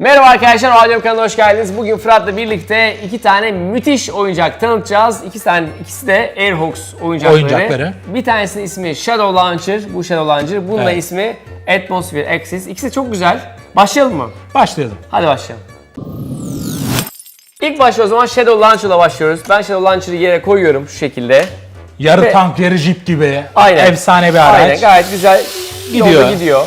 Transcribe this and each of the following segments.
Merhaba arkadaşlar, Radyo kanalına hoş geldiniz. Bugün Fırat'la birlikte iki tane müthiş oyuncak tanıtacağız. İki tane, ikisi de Airhawks oyuncakları. Oyuncakları. Bir tanesinin ismi Shadow Launcher, bu Shadow Launcher. Bunun da Evet. ismi Atmosphere Axis. İkisi de çok güzel. Başlayalım mı? Başlayalım. Hadi başlayalım. İlk başta o zaman Shadow Launcher'la başlıyoruz. Ben Shadow Launcher'ı yere koyuyorum şu şekilde. Yarı Ve- tank, yarı jip gibi. Aynen. Efsane bir araç. Aynen gayet güzel Gidiyor. yolda gidiyor.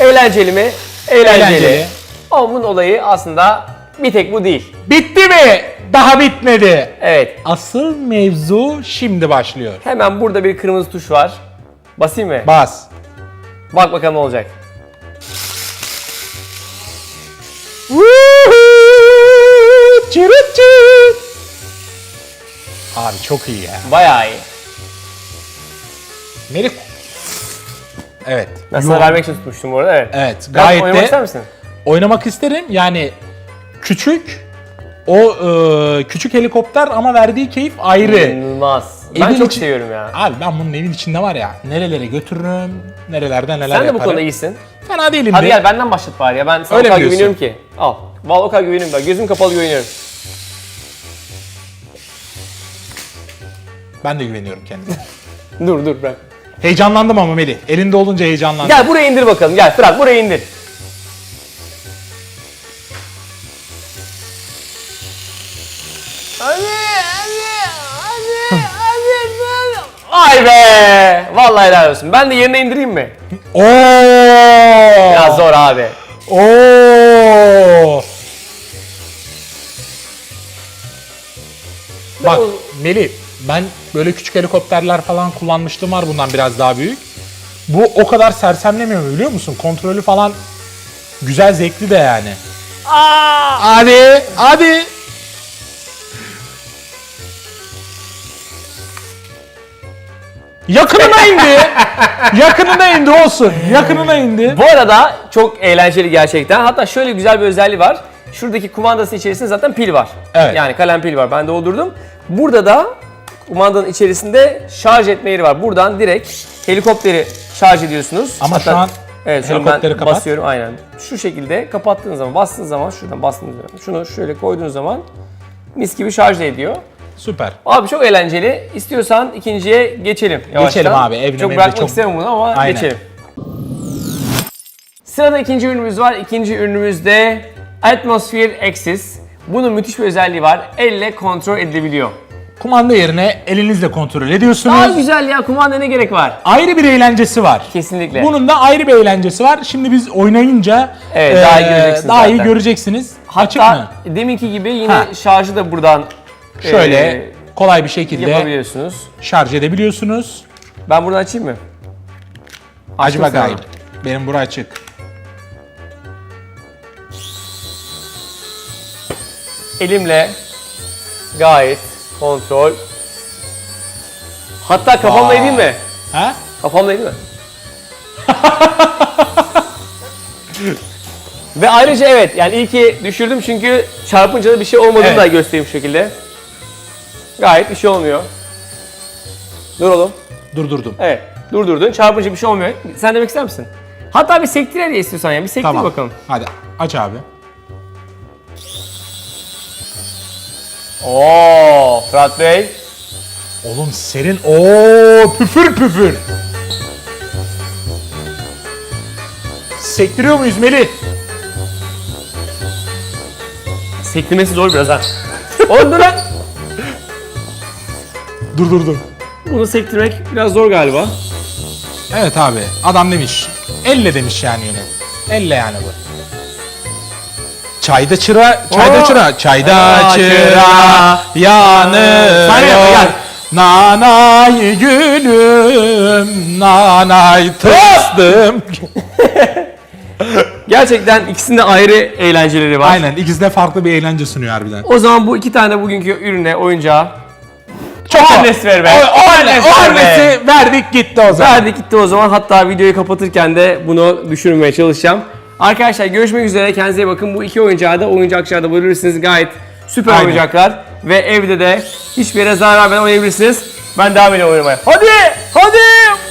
Eğlenceli mi? Eğlenceli. Eğlenceli. Bunun olayı aslında bir tek bu değil. Bitti mi? Daha bitmedi. Evet. Asıl mevzu şimdi başlıyor. Hemen burada bir kırmızı tuş var. Basayım mı? Bas. Bak bakalım ne olacak. Çırıt çırıt. Abi çok iyi ya. Bayağı iyi. Melih. Evet. Ben sana vermek için tutmuştum bu arada. Evet. Evet. Biraz Gayet oynamak de ister misin? oynamak isterim. Yani küçük o e, küçük helikopter ama verdiği keyif ayrı. İnanılmaz. Ben Evin çok içi- seviyorum ya. Abi ben bunun evin içinde var ya nerelere götürürüm, nerelerden neler Sen de bu yaparım. konuda iyisin. Fena değilim Hadi de. gel benden başlat bari ya. Ben sana Öyle o kadar mi diyorsun? güveniyorum ki. Al. Vallahi o kadar güveniyorum ben. Gözüm kapalı güveniyorum. Ben de güveniyorum kendime. Dur dur bırak. Heyecanlandım ama Melih. Elinde olunca heyecanlandım. Gel buraya indir bakalım. Gel Fırat buraya indir. Hadi hadi hadi hadi. Vay be! Vallahi helal olsun. Ben de yerine indireyim mi? Oo! Biraz zor abi. Oo! Bak Melih ben böyle küçük helikopterler falan kullanmıştım var bundan biraz daha büyük. Bu o kadar sersemlemiyor biliyor musun? Kontrolü falan güzel zevkli de yani. Aa! Hadi, hadi. Yakınına indi. Yakınına indi olsun. Yakınına indi. Bu arada çok eğlenceli gerçekten. Hatta şöyle güzel bir özelliği var. Şuradaki kumandası içerisinde zaten pil var. Evet. Yani kalem pil var. Ben doldurdum. Burada da kumandanın içerisinde şarj etme yeri var. Buradan direkt helikopteri şarj ediyorsunuz. Ama şu an evet, helikopteri ben kapat. basıyorum aynen. Şu şekilde kapattığınız zaman, bastığınız zaman, şuradan bastığınız zaman, şunu şöyle koyduğunuz zaman mis gibi şarj ediyor. Süper. Abi çok eğlenceli. İstiyorsan ikinciye geçelim. Yavaştan. Geçelim abi, evde Çok bırakmak çok- istemem bunu ama Aynen. geçelim. Sırada ikinci ürünümüz var. İkinci ürünümüz de Atmosphere Axis. Bunun müthiş bir özelliği var. Elle kontrol edilebiliyor. Kumanda yerine elinizle kontrol Daha ediyorsunuz. güzel ya kumanda ne gerek var? Ayrı bir eğlencesi var. Kesinlikle. Bunun da ayrı bir eğlencesi var. Şimdi biz oynayınca Evet, daha iyi göreceksiniz daha iyi zaten. göreceksiniz. Açık Hatta mı? deminki gibi yine Ha. şarjı da buradan Şöyle e, kolay bir şekilde yapabiliyorsunuz. şarj edebiliyorsunuz. Ben buradan açayım mı? Aç Açtım bakayım. sana. Benim bura açık. Elimle gayet kontrol. Hatta kafamla edeyim mi? Ha? Kafamda değil mi? Ve ayrıca evet yani iyi ki düşürdüm çünkü çarpınca da bir şey olmadığını Evet. da göstereyim şu şekilde. Gayet bir şey olmuyor. Dur oğlum. Durdurdum. Evet. Durdurdun. Çarpınca bir şey olmuyor. Sen demek ister misin? Hatta bir sektir diye istiyorsan ya. Bir sektir Tamam. bakalım. Hadi aç abi. Oo, Fırat Bey. Oğlum serin. Oo püfür püfür. Sektiriyor muyuz Melih? Sektirmesi zor biraz ha. Oğlum dur lan. Durdurdum. Bunu sektirmek biraz zor galiba. Evet abi adam demiş. Elle demiş yani yine. Elle yani bu. Çayda çıra, çayda Oo. çıra, çayda Aa, çıra çıra. yanıyor. Sen yap, gel. Nanay gülüm, nanay tıstım. Gerçekten ikisinde ayrı eğlenceleri var. Aynen ikisi de farklı bir eğlence sunuyor harbiden. O zaman bu iki tane bugünkü ürüne, oyuncağa Çok Annesi ver be. O, o, Annesi o ver be. annesi verdik gitti o zaman. verdik gitti o zaman. Hatta videoyu kapatırken de bunu düşürmeye çalışacağım. Arkadaşlar görüşmek üzere. Kendinize iyi bakın. Bu iki oyuncağı da oyuncakçılarda bulabilirsiniz. Gayet süper Aynen. oyuncaklar. Ve evde de hiçbir yere zarar vermeden oynayabilirsiniz. Ben devam ediyorum oynamaya. Hadi! Hadi!